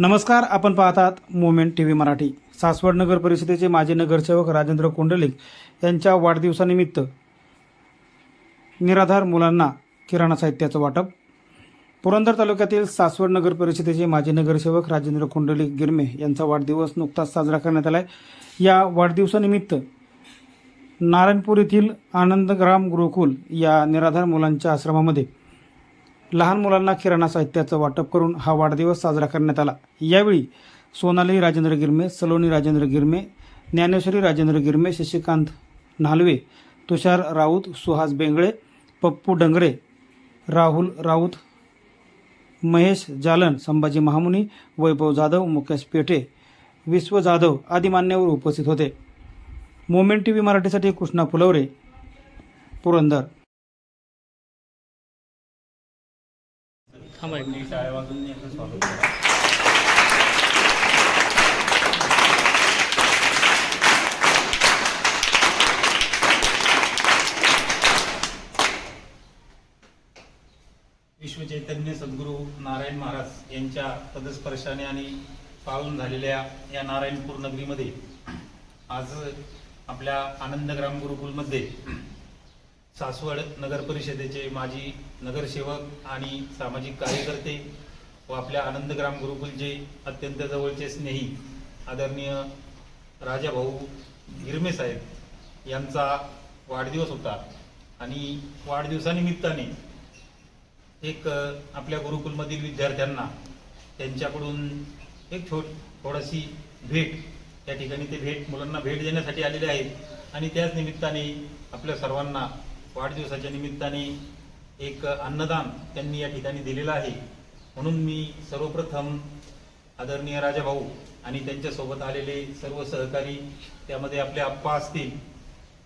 नमस्कार आपण पाहतात moment T V Marathi. Saswad नगर परिषदेचे माजी नगरसेवक राजेंद्र कोंडलिक यांच्या वाढदिवसानिमित्त निराधार मुलांना किराणा साहित्याचं वाटप. पुरंदर तालुक्यातील सासवड नगर परिषदेचे माजी नगरसेवक राजेंद्र कोंडलिक गिरमे यांचा वाढदिवस नुकताच साजरा करण्यात आला आहे या वाढदिवसानिमित्त नारायणपूर येथील आनंदग्राम गुरुकुल या निराधार मुलांच्या आश्रमामध्ये लहान मुलांना किराणा साहित्याचं वाटप करून हा वाढदिवस साजरा करण्यात आला. यावेळी सोनाली राजेंद्र गिरमे सलोनी राजेंद्र गिरमे ज्ञानेश्वरी राजेंद्र गिरमे शशिकांत न्हालवे तुषार राऊत सुहास बेंगळे पप्पू डंगरे राहुल राऊत महेश जालन संभाजी महामुनी वैभव जाधव मुकेश पेठे विश्व जाधव आदी मान्यवर उपस्थित होते. मोमेंट टी व्ही मराठीसाठी कृष्णा फुलवरे पुरंदर. थांबा एक मिनिट. टाळ्या वाजवून यांचं स्वागत करा विश्वचैतन्य सद्गुरू नारायण महाराज यांच्या पदस्पर्शाने आणि पावन झालेल्या या नारायणपूर नगरीमध्ये आज आपल्या आनंदग्राम गुरुकुलमध्ये सासवड नगर परिषदेचे माजी नगरसेवक आणि सामाजिक कार्यकर्ते व आपल्या आनंदग्राम गुरुकुलचे अत्यंत जवळचे स्नेही आदरणीय राजाभाऊ हिरमे साहेब यांचा वाढदिवस होता. आणि वाढदिवसानिमित्ताने एक आपल्या गुरुकुलमधील विद्यार्थ्यांना त्यांच्याकडून एक छोट थोडीशी भेट त्या ठिकाणी ते भेट मुलांना भेट देण्यासाठी आलेले आहेत. आणि त्याच निमित्ताने आपल्या सर्वांना वाढदिवसाच्या निमित्ताने एक अन्नदान त्यांनी या ठिकाणी दिलेलं आहे. म्हणून मी सर्वप्रथम आदरणीय राजाभाऊ आणि त्यांच्यासोबत आलेले सर्व सहकारी त्यामध्ये आपले आप्पा असतील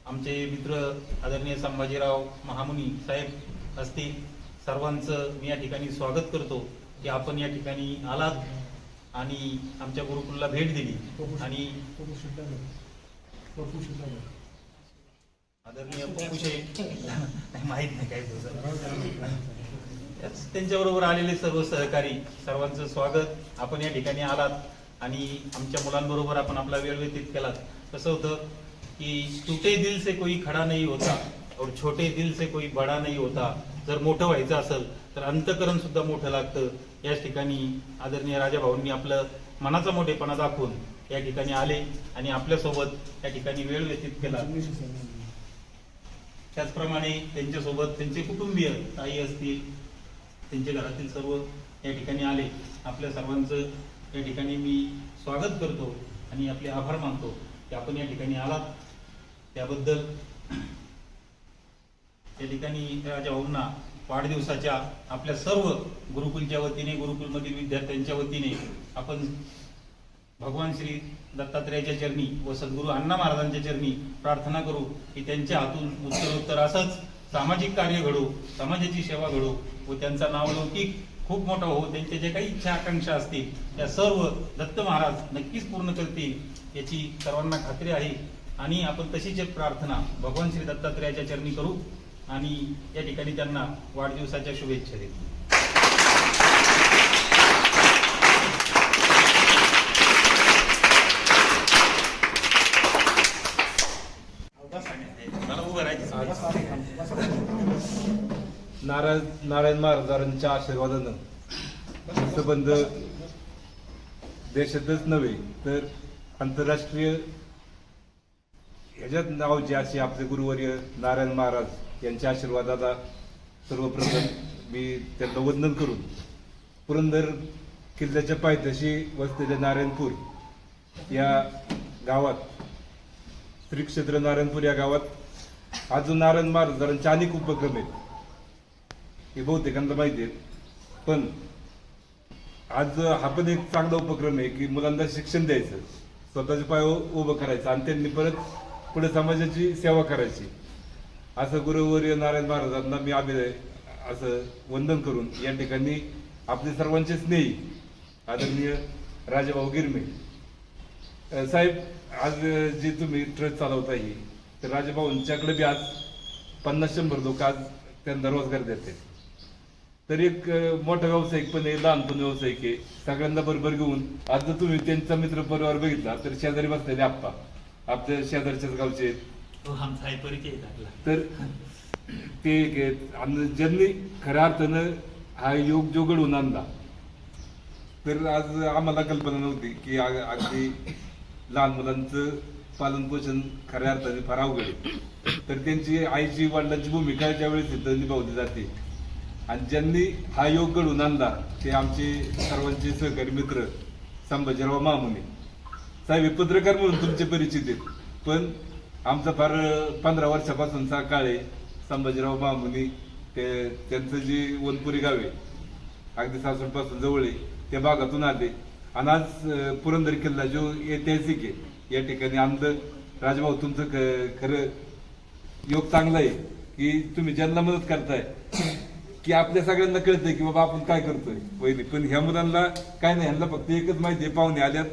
आमचे मित्र आदरणीय संभाजीराव महामुनी साहेब असतील सर्वांचं मी या ठिकाणी स्वागत करतो की आपण या ठिकाणी आलात आणि आमच्या गुरुकुलला भेट दिली. आणि आदरणीय नाही, माहीत काय त्यांच्याबरोबर आलेले सर्व सहकारी सर्वांचं स्वागत. आपण या ठिकाणी आलात आणि आमच्या मुलांबरोबर आपण आपला वेळ व्यतीत केलात. कसं होतं की छोटे दिल से कोई खडा नाही होता और छोटे दिल से कोई बडा नाही होता. जर मोठं व्हायचं असेल तर अंतकरण सुद्धा मोठं लागतं. याच ठिकाणी आदरणीय राजाभाऊंनी आपलं मनाचा मोठेपणा दाखवून या ठिकाणी आले आणि आपल्यासोबत या ठिकाणी वेळ व्यतीत केला. त्याचप्रमाणे त्यांच्यासोबत त्यांचे कुटुंबीय ताई असतील त्यांच्या घरातील सर्व या ठिकाणी आले. आपल्या सर्वांचं या ठिकाणी मी स्वागत करतो आणि आपले आभार मानतो की आपण या ठिकाणी आलात. त्याबद्दल या ठिकाणी राजा भाऊंना वाढदिवसाच्या आपल्या सर्व गुरुकुलच्या वतीने गुरुकुलमधील विद्यार्थ्यांच्या वतीने आपण भगवान श्री दत्तात्रेयाच्या चरणी व सद्गुरू अण्णा महाराजांच्या चरणी प्रार्थना करू की त्यांच्या हातून उत्तरोत्तर असंच सामाजिक कार्य घडो समाजाची सेवा घडो व त्यांचा नावलौकिक खूप मोठा हो त्यांच्या ज्या काही इच्छा आकांक्षा असतील त्या सर्व दत्त महाराज नक्कीच पूर्ण करतील याची सर्वांना खात्री आहे. आणि आपण तशीच एक प्रार्थना भगवान श्री दत्तात्रेयाच्या चरणी करू आणि या ठिकाणी त्यांना वाढदिवसाच्या शुभेच्छा देतो. नारायण नारायण महाराजांच्या आशीर्वादानं. संबंध देशातच नव्हे तर आंतरराष्ट्रीय ह्याच्यात नाव जे असे आपले गुरुवर्य नारायण महाराज यांच्या आशीर्वादाला सर्वप्रथम मी त्यांना वंदन करून पुरंदर किल्ल्याच्या पायथ्याशी वसलेले नारायणपूर या गावात श्री क्षेत्र नारायणपूर या गावात अजून नारायण महाराजांचे अनेक उपक्रम आहेत. हे बहुतेकांना माहिती आहेत. पण आज हा पण एक चांगला उपक्रम आहे की मुलांना शिक्षण द्यायचं. स्वतःच्या पाय उभं करायचं आणि त्यांनी परत पुढे समाजाची सेवा करायची. असं गुरुवर्य नारायण महाराजांना मी आम्ही असं वंदन करून या ठिकाणी आपले सर्वांचे स्नेही आदरणीय राजाभाऊ गिरमे साहेब आज जी जे तुम्ही ट्रस्ट चालवता ही तर राजाभाऊंच्याकडे बी आज पन्नास शंभर लोक आज त्यांना रोजगार देते. तर एक मोठा व्यावसायिक पण आहे लहान पण व्यावसायिक आहे. सगळ्यांना बरोबर घेऊन आज जर तुम्ही त्यांचा मित्र परिवार बघितला तर शेजारी बसलेले आप्पा. आपल्या शेजारच्याच गावचे आपला तर ते एक ज्यांनी खऱ्या अर्थानं हा योग जो घडवून आणला तर आज आम्हाला कल्पना नव्हती की अगदी लहान मुलांचं पालन पोषण खऱ्या अर्थाने फार अवघड आहे. तर त्यांची आईची वडिलांची भूमिका ज्यावेळेस तिथं निभावली जाते. आणि ज्यांनी हा योग घडून आणला ते आमचे सर्वांचे सहकारी मित्र संभाजीराव मामुने. साहेब पत्रकार म्हणून तुमचे परिचित आहेत. पण आमचा फार पंधरा वर्षापासूनचा काळ आहे. संभाजीराव मामुनी ते त्यांचं जे वनपुरी गाव आहे अगदी सासूरपासून जवळ आहे त्या भागातून आले. आणि आज पुरंदर किल्ला जो ऐतिहासिक आहे या ठिकाणी आमद राजभाऊ तुमचं ख- खरं योग चांगलं आहे की तुम्ही ज्यांना मदत करताय की आपल्या सगळ्यांना कळतंय की बाबा आपण काय करतोय पहिले पण ह्या मुलांना काय नाही ह्यांना फक्त एकच माहिती आहे पाहुणे आल्यात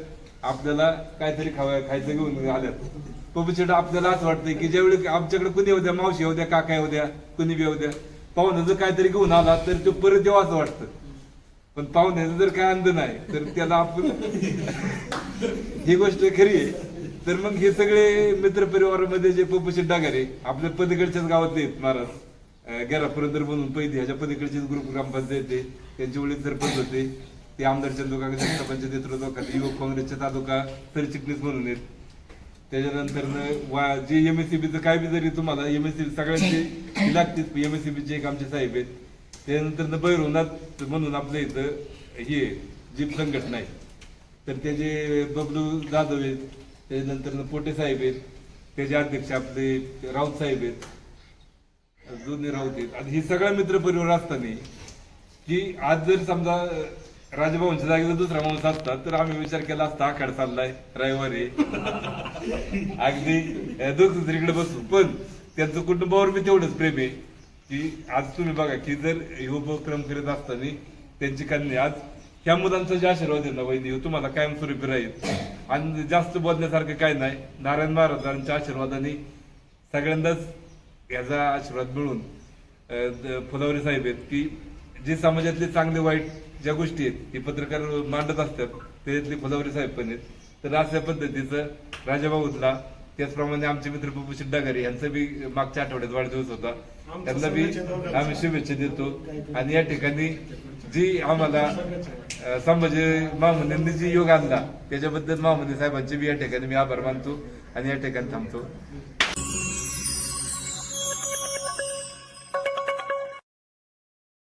आपल्याला काहीतरी खावा खायचं घेऊन आल्यात. पबचिड आपल्याला असं वाटतंय की ज्यावेळी आमच्याकडे कुणी येऊ द्या मावशी येऊ द्या काका येऊ द्या कुणी बी येऊ द्या पाहुणं जर काहीतरी घेऊन आला तर तो परत येऊ असं वाटतं. पण पाहुण्याचं जर काय अंध नाही तर त्याला आपण ही गोष्ट खरी आहे. तर मग हे सगळे मित्र परिवारामध्ये जे पप्पूचे डागारे आपल्या पलीकडच्याच गावातले आहेत महाराज. गेरा पुरंदर म्हणून पहिली ह्याच्या पलीकडचेच ग्रुप ग्रामपंचायत आहे त्यांचे वडील सरपंच होते. ते आमदार चंदुका सरपंच नेतृत्वाखाली युवक काँग्रेसचे तालुका सरचिटणीस म्हणून आहेत. त्याच्यानंतर जे एमएससीबीचं काय बी जरी तुम्हाला एमएससीबी सगळ्यांचे लागतेच एमएससीबीचे एक आमचे साहेब आहेत. त्यानंतर भैरवनाथ म्हणून आपल्या इथं हे आहे, जीप संघटना आहे. तर त्याचे बबलू जाधव आहेत त्याच्यानंतर पोटे साहेब आहेत त्याचे अध्यक्ष आपले राऊत साहेब आहेत दोन्ही राऊत आहेत. आणि हे सगळा मित्र परिवार असताना की आज जर समजा राजभवनच्या जागेवर दुसरा माणूस असता तर आम्ही विचार केला असता आखाड चाललाय रविवारी अगदी दुसरीकडे बसू पण त्यांचं कुटुंबावर मी तेवढंच प्रेम आहे. की आज तुम्ही बघा की जर हे उपक्रम करीत असताना त्यांची कन्या आज ह्या मुलांचा जे आशीर्वाद आहे ना वैद्य ह्यो तुम्हाला कायमस्वरूपी राहील. आणि जास्त बोलण्यासारखं काय नाही. नारायण महाराजांच्या आशीर्वादाने सगळ्यांनाच याचा आशीर्वाद मिळून फुलावरी साहेब आहेत की जे समाजातले चांगले वाईट ज्या गोष्टी आहेत हे पत्रकार मांडत असतात त्याच्यातले फुलावरी साहेब पण आहेत. तर अशा पद्धतीचं राजाभाऊतला त्याचप्रमाणे आमचे मित्र बाबू शिड्डागारी यांचा बी मागच्या आठवड्यात वाढदिवस होता. त्यांना बी आम्ही शुभेच्छा देतो. आणि या ठिकाणी जी आम्हाला संभाजी मामुनींनी जी योग आणला त्याच्याबद्दल मामुनी साहेबांचे बी या ठिकाणी मी आभार मानतो आणि या ठिकाणी थांबतो.